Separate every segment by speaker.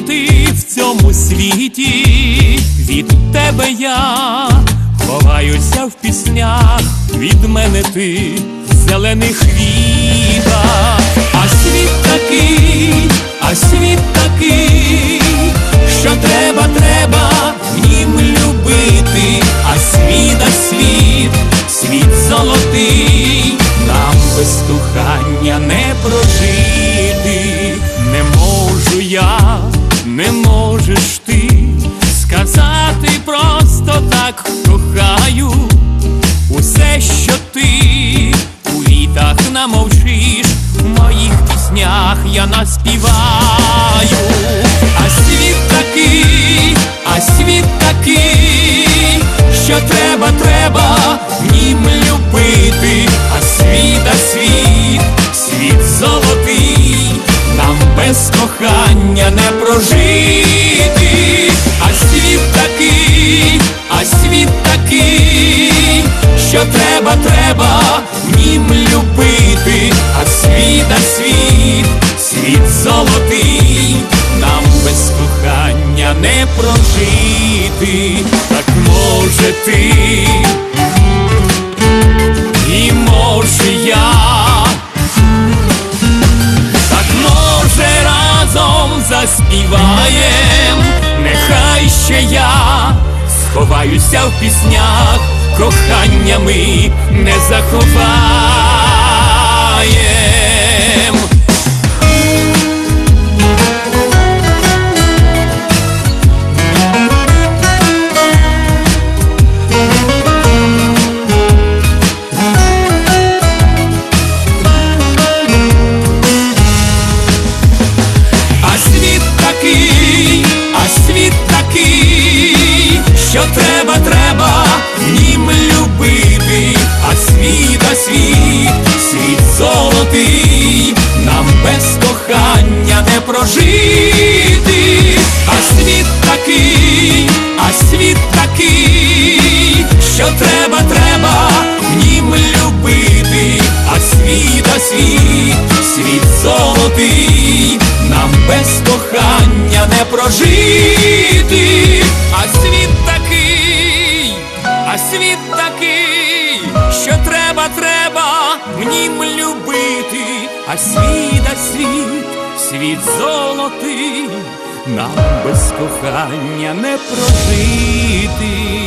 Speaker 1: в цьому світі, від тебе я ховаюся в піснях, від мене ти в зелених вітах, а світ такий, а світ такий, що треба, треба нім любити, а світ, а світ, світ золотий, треба, треба. Нім любити, а світ, а світ, світ золотий, нам без кохання не прожити, а світ такий, а світ такий, що треба, треба. Нім любити, а світ, а світ, світ золотий, нам без кохання не прожити, так ти, і може я. Так може разом заспіваєм, нехай ще я сховаюся в піснях, кохання ми не заховаєм. Світ, світ, золотий, нам без кохання не прожити, а світ такий, а світ такий, що треба, треба в нім любити, а світ, а світ, світ золотий, нам без кохання не прожити, а світ такий, а світ такий, треба, треба в нім любити, а світ, а світ, світ золотий, нам без кохання не прожити.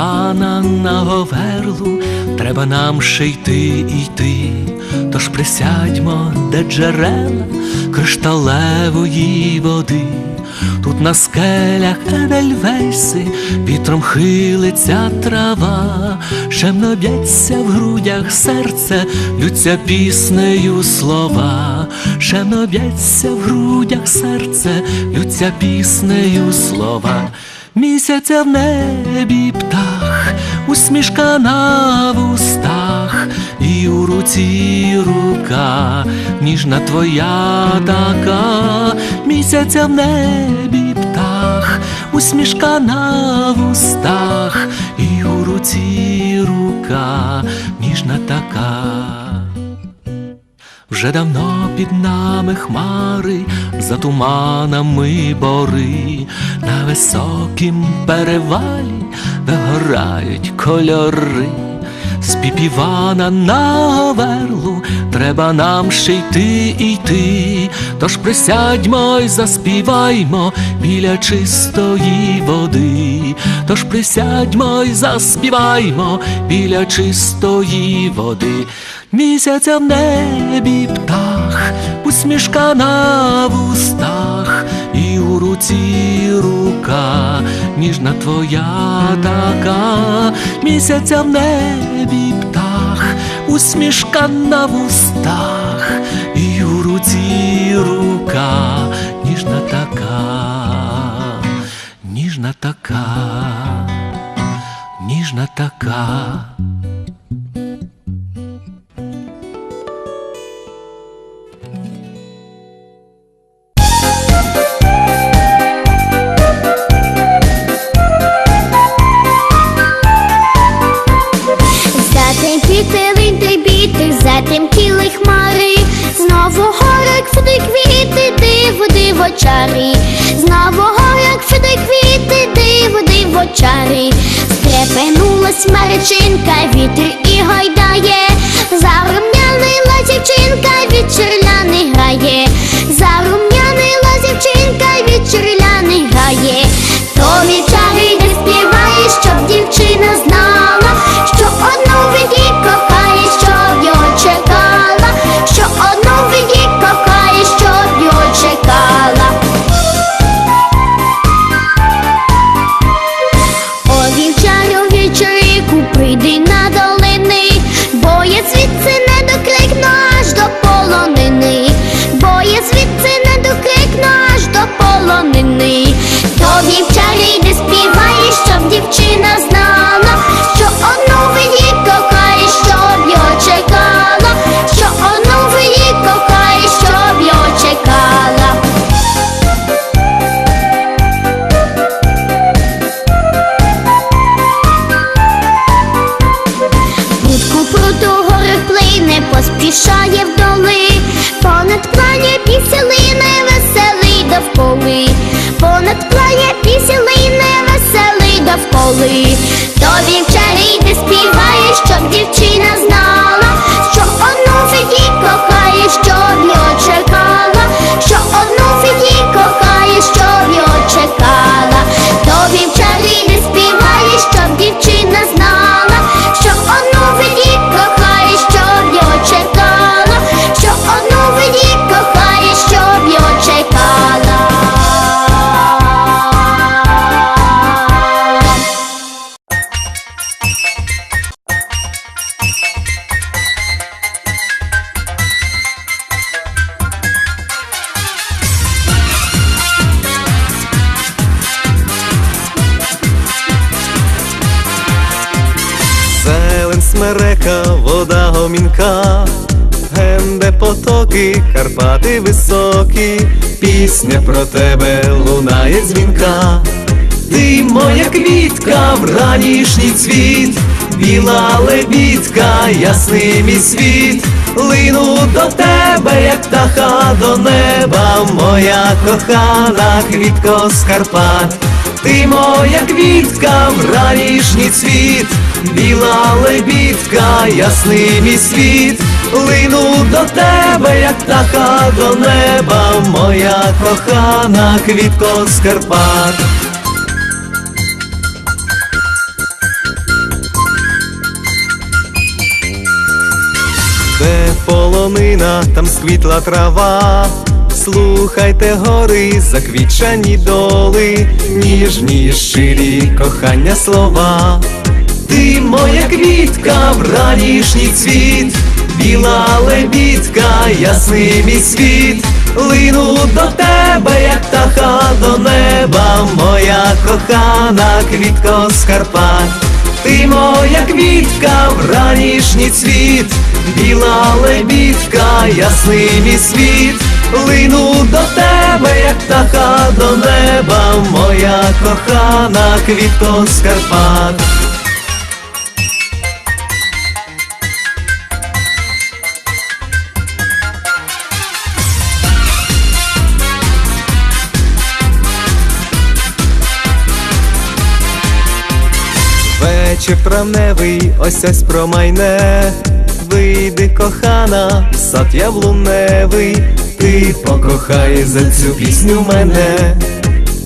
Speaker 2: Піпівана на говерлу, треба нам ще йти йти. Тож присядьмо, де джерела кришталевої води. Тут на скелях Едельвейси вітром хилиться трава, Шемно б'ється в грудях серце, лються піснею слова, Шемно б'ється в грудях серце, лються піснею слова. Місяця в небі птах, усмішка на вустах, і у руці рука, ніжна твоя така, місяця в небі птах, усмішка на вустах, і у руці рука, ніжна така. Вже давно під нами хмари, за туманами бори, на високім перевалі вигорають кольори. З піпівана на говерлу треба нам ще йти йти, тож присядьмо й заспіваймо біля чистої води, тож присядьмо й заспіваймо біля чистої води. Місяця в небі птах, усмішка на вустах, і у руці рука, ніжна твоя така, місяця в небі птах, усмішка на вустах, і у руці рука, ніжна така, ніжна така, ніжна така.
Speaker 3: Стрепенулась маричинка, вітер і гойдає,
Speaker 4: Смерека, вода гомінка, генде потоки, Карпати високі, пісня про тебе лунає дзвінка. Ти моя квітка, вранішній цвіт, біла лебідка, ясний мій світ, лину до тебе, як птаха до неба, моя кохана квітко з Карпат. Ти моя квітка, вранішній цвіт, біла лебідка, ясний мій світ, лину до тебе, як птаха до неба, моя кохана квітко з Карпат. Де полонина, там світла трава. Слухайте гори, заквічані доли, ніжні, ширі кохання слова. Ти моя квітка, вранішній цвіт, біла лебідка, ясний мій світ, лину до тебе, як птаха до неба, моя кохана квітко з Карпат. Ти моя квітка, вранішній цвіт, біла лебідка, ясний мій світ, лину до тебе, як птаха до неба, моя кохана квітко з Карпат. Вечір травневий, ось ось промайне, вийди кохана, в сад яблуневий, ти покохай за цю пісню мене,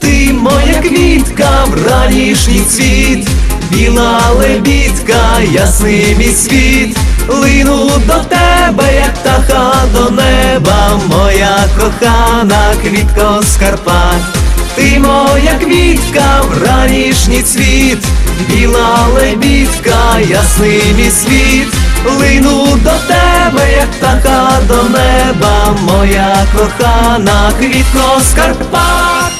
Speaker 4: ти моя квітка, вранішній цвіт, біла лебідка, ясний мій світ, лину до тебе, як птаха до неба, моя кохана квітко з Карпат. Ти моя квітка, вранішній цвіт, біла лебідка, ясний мій світ, лину до тебе, як птаха до неба, моя кохана квітко з Карпат.